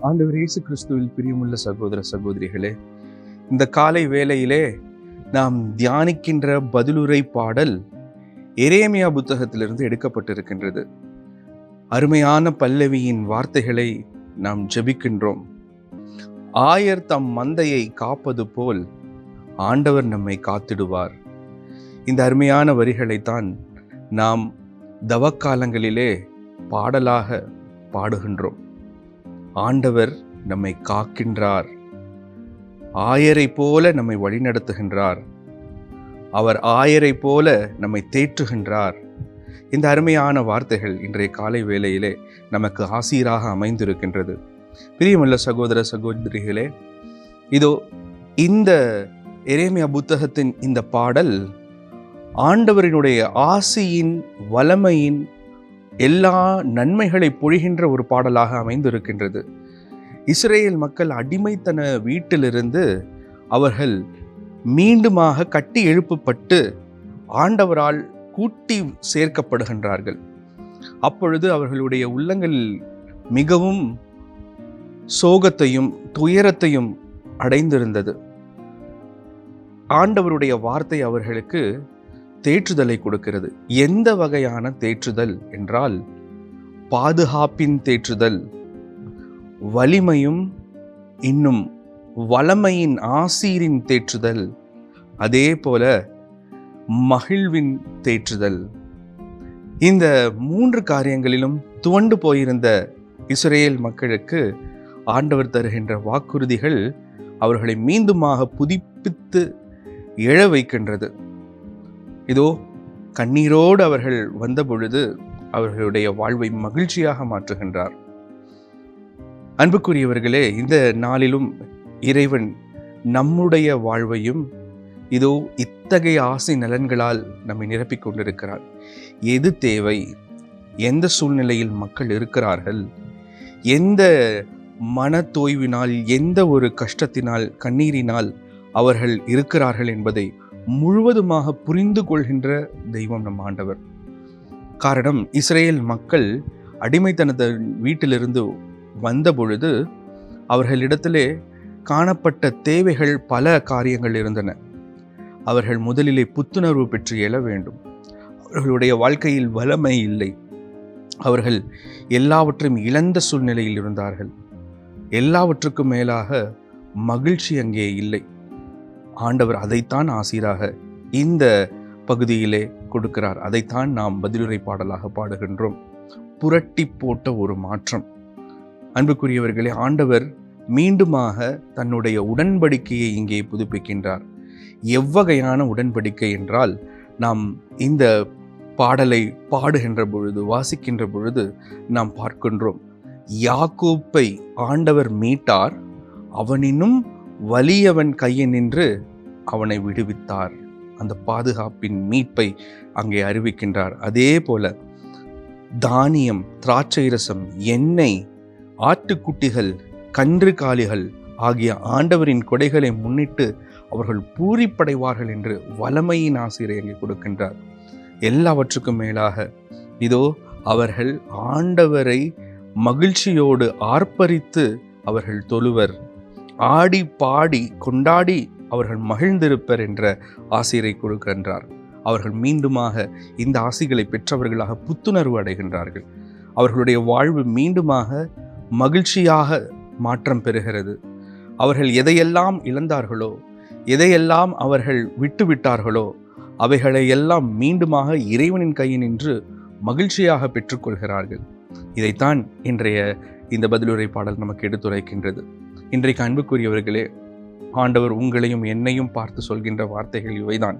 ஆண்டவர் இயேசு கிறிஸ்துவில் பிரியமுள்ள சகோதர சகோதரிகளே இந்த காலை வேளையிலே நாம் தியானிக்கின்ற பதிலுரை பாடல் எரேமியா புத்தகத்திலிருந்து எடுக்கப்பட்டிருக்கின்றது. அருமையான பல்லவியின் வார்த்தைகளை நாம் ஜெபிக்கின்றோம். ஆயர் தம் மந்தையை காப்பது போல் ஆண்டவர் நம்மை காத்திடுவார். இந்த அருமையான வரிகளைத்தான் நாம் தவக்காலங்களிலே பாடலாக பாடுகின்றோம். ஆண்டவர் நம்மை காக்கின்றார். ஆயரை போல நம்மை வழிநடத்துகின்றார். அவர் ஆயரை போல நம்மை தேற்றுகின்றார். இந்த அருமையான வார்த்தைகள் இன்றைய காலை வேளையிலே நமக்கு ஆசீராக அமைந்திருக்கின்றது. பிரியமுள்ள சகோதர சகோதரிகளே இதோ இந்த எரேமியா புத்தகத்தின் இந்த பாடல் ஆண்டவரினுடைய ஆசியின் வலமையின் எல்லா நன்மைகளை பொழிகின்ற ஒரு பாடலாக அமைந்திருக்கின்றது. இஸ்ரேல் மக்கள் அடிமைத்தன வீட்டிலிருந்து அவர்கள் மீண்டுமாக கட்டி எழுப்பப்பட்டு ஆண்டவரால் கூட்டி சேர்க்கப்படுகின்றார்கள். அப்பொழுது அவர்களுடைய உள்ளங்களில் மிகவும் சோகத்தையும் துயரத்தையும் அடைந்திருந்தது. ஆண்டவருடைய வார்த்தை அவர்களுக்கு தேற்றுதலை கொடுக்கிறது. எந்த வகையான தேற்றுதல் என்றால் பாதுகாப்பின் தேற்றுதல் வலிமையும் இன்னும் வளமையின் ஆசீரின் தேற்றுதல் அதே போல மகிழ்வின் தேற்றுதல். இந்த மூன்று காரியங்களிலும் துவண்டு போயிருந்த இஸ்ரேல் மக்களுக்கு ஆண்டவர் தருகின்ற வாக்குறுதிகள் அவர்களை மீண்டுமாக புதுப்பித்து எழ வைக்கின்றது. இதோ கண்ணீரோடு அவர்கள் வந்த பொழுது அவர்களுடைய வாழ்வை மகிழ்ச்சியாக மாற்றுகின்றார். அன்புக்குரியவர்களே இந்த நாளிலும் இறைவன் நம்முடைய வாழ்வையும் இதோ இத்தகைய ஆசை நலன்களால் நம்மை நிரப்பிக் கொண்டிருக்கிறார். எது தேவை? எந்த சூழ்நிலையில் மக்கள் இருக்கிறார்கள்? எந்த மன தோய்வினால் எந்த ஒரு கஷ்டத்தினால் கண்ணீரினால் அவர்கள் இருக்கிறார்கள் என்பதை முழுவதுமாக புரிந்து கொள்கின்ற தெய்வம் நம் ஆண்டவர். காரணம் இஸ்ரேல் மக்கள் அடிமைத்தனத வீட்டிலிருந்து வந்த பொழுது அவர்களிடத்திலே காணப்பட்ட தேவைகள் பல காரியங்கள் இருந்தன. அவர்கள் முதலிலே புத்துணர்வு பெற்று எழ வேண்டும். அவர்களுடைய வாழ்க்கையில் வளமை இல்லை. அவர்கள் எல்லாவற்றையும் இழந்த சூழ்நிலையில் இருந்தார்கள். எல்லாவற்றுக்கும் மேலாக மகிழ்ச்சி அங்கே இல்லை. ஆண்டவர் அதைத்தான் ஆசீராக இந்த பகுதியிலே கொடுக்கிறார். அதைத்தான் நாம் பதிலுரை பாடலாக பாடுகின்றோம். புரட்டி போட்ட ஒரு மாற்றம். அன்புக்குரியவர்களே ஆண்டவர் மீண்டுமாக தன்னுடைய உடன்படிக்கையை இங்கே புதுப்பிக்கின்றார். எவ்வகையான உடன்படிக்கை என்றால் நாம் இந்த பாடலை பாடுகின்ற பொழுது வாசிக்கின்ற பொழுது நாம் பார்க்கின்றோம். யாக்கோப்பை ஆண்டவர் மீட்டார் அவனினும் வலியவன் கையில் நின்று அவனை விடுவித்தார். அந்த பாதுகாப்பின் மீட்பை அங்கே அறிவிக்கின்றார். அதே போல தானியம் திராட்சை ரசம் எண்ணெய் ஆட்டுக்குட்டிகள் கன்று காலிகள் ஆகிய ஆண்டவரின் கொடைகளை முன்னிட்டு அவர்கள் பூரிப்படைவார்கள் என்று வலமையின் ஆசிரியர் அங்கே கொடுக்கின்றார். எல்லாவற்றுக்கும் மேலாக இதோ அவர்கள் ஆண்டவரை மகிழ்ச்சியோடு ஆர்ப்பரித்து அவர்கள் தொழுவர். ஆடி பாடி கொண்டாடி அவர்கள் மகிழ்ந்திருப்பர் என்ற ஆசிரியரை கொடுக்கின்றார். அவர்கள் மீண்டுமாக இந்த ஆசிகளை பெற்றவர்களாக புத்துணர்வு அடைகின்றார்கள். அவர்களுடைய வாழ்வு மீண்டுமாக மகிழ்ச்சியாக மாற்றம் பெறுகிறது. அவர்கள் எதையெல்லாம் இழந்தார்களோ எதையெல்லாம் அவர்கள் விட்டுவிட்டார்களோ அவைகளை எல்லாம் மீண்டுமாக இறைவனின் கையில் நின்று மகிழ்ச்சியாக பெற்றுக்கொள்கிறார்கள் இதைத்தான் இன்றைய இந்த பதிலுரை பாடல் நமக்கு எடுத்துரைக்கின்றது. இன்றைக்கு அன்புக்குரியவர்களே ஆண்டவர் உங்களையும் என்னையும் பார்த்து சொல்கின்ற வார்த்தைகள் இவைதான்.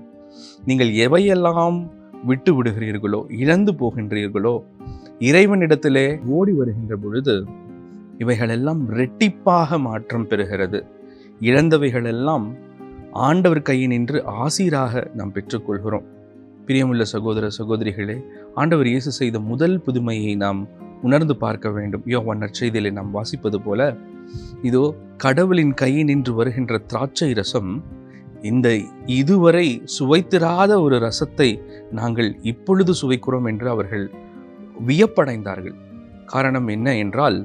நீங்கள் எவையெல்லாம் விட்டு விடுகிறீர்களோ இழந்து போகின்றீர்களோ இறைவனிடத்திலே ஓடி வருகின்ற பொழுது இவைகளெல்லாம் ரெட்டிப்பாக மாற்றம் பெறுகிறது. இழந்தவைகளெல்லாம் ஆண்டவர் கையை நின்று ஆசீராக நாம் பெற்றுக்கொள்கிறோம். பிரியமுள்ள சகோதர சகோதரிகளே ஆண்டவர் இயேசு செய்த முதல் புதுமையை நாம் உணர்ந்து பார்க்க வேண்டும். யோவான் நற்செய்தியிலே நாம் வாசிப்பது போல இதோ கடவுளின் கையில் நின்று வருகின்ற திராட்சை ரசம் இந்த இதுவரை சுவைத்திராத ஒரு ரசத்தை நாங்கள் இப்பொழுது சுவைக்கிறோம் என்று அவர்கள் வியப்படைந்தார்கள். காரணம் என்ன என்றால்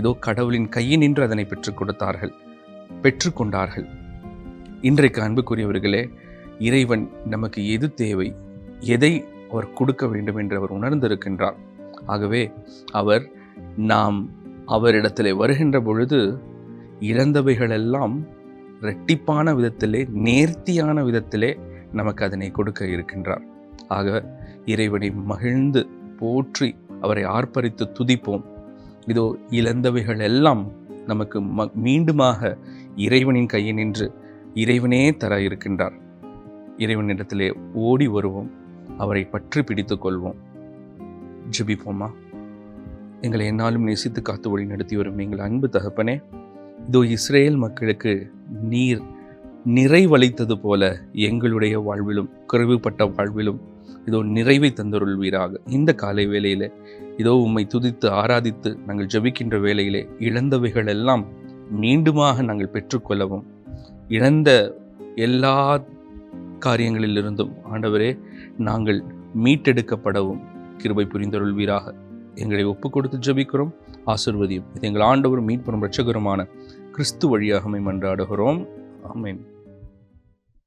இதோ கடவுளின் கையை நின்று அதனை பெற்றுக் கொடுத்தார்கள் பெற்றுக்கொண்டார்கள் இன்றைக்கு அன்புக்குரியவர்களே இறைவன் நமக்கு எது தேவை எதை அவர் கொடுக்க வேண்டும் என்று அவர் உணர்ந்திருக்கின்றார். ஆகவே அவர் நாம் அவரிடத்தில் வருகின்ற பொழுது இழந்தவைகளெல்லாம் இரட்டிப்பான விதத்திலே நேர்த்தியான விதத்திலே நமக்கு அதனை கொடுக்க இருக்கின்றார். ஆக இறைவனை மகிழ்ந்து போற்றி அவரை ஆர்ப்பரித்து துதிப்போம். இதோ இழந்தவைகள் எல்லாம் நமக்கு ம மீண்டுமாக இறைவனின் கையில் நின்று இறைவனே தர இருக்கின்றார். இறைவனிடத்திலே ஓடி வருவோம். அவரை பற்றி பிடித்து கொள்வோம். ஜபிப்போமா எங்களை என்னாலும் நேசித்து காத்து வழி நடத்தி வரும் எங்கள் அன்பு தகப்பனே இதோ இஸ்ரேல் மக்களுக்கு நீர் நிறைவளித்தது போல எங்களுடைய வாழ்விலும் குறைவுபட்ட வாழ்விலும் இதோ நிறைவை தந்தருள்வீராக. இந்த காலை வேளையிலே இதோ உம்மை துதித்து ஆராதித்து நாங்கள் ஜெபிக்கின்ற வேளையிலே இழந்தவைகள் எல்லாம் மீண்டுமாக நாங்கள் பெற்றுக்கொள்ளவும் இழந்த எல்லா காரியங்களிலிருந்தும் ஆண்டவரே நாங்கள் மீட்டெடுக்கப்படவும் கிருபை புரிந்தருள்வீராக. எங்களை ஒப்பு கொடுத்து ஜபிக்கிறோம். ஆசிர்வதியும். இது எங்கள் ஆண்டவரும் மீட்புறம் ரட்சகருமான கிறிஸ்து வழியாக மன்றாடுகிறோம் ஆமேன்.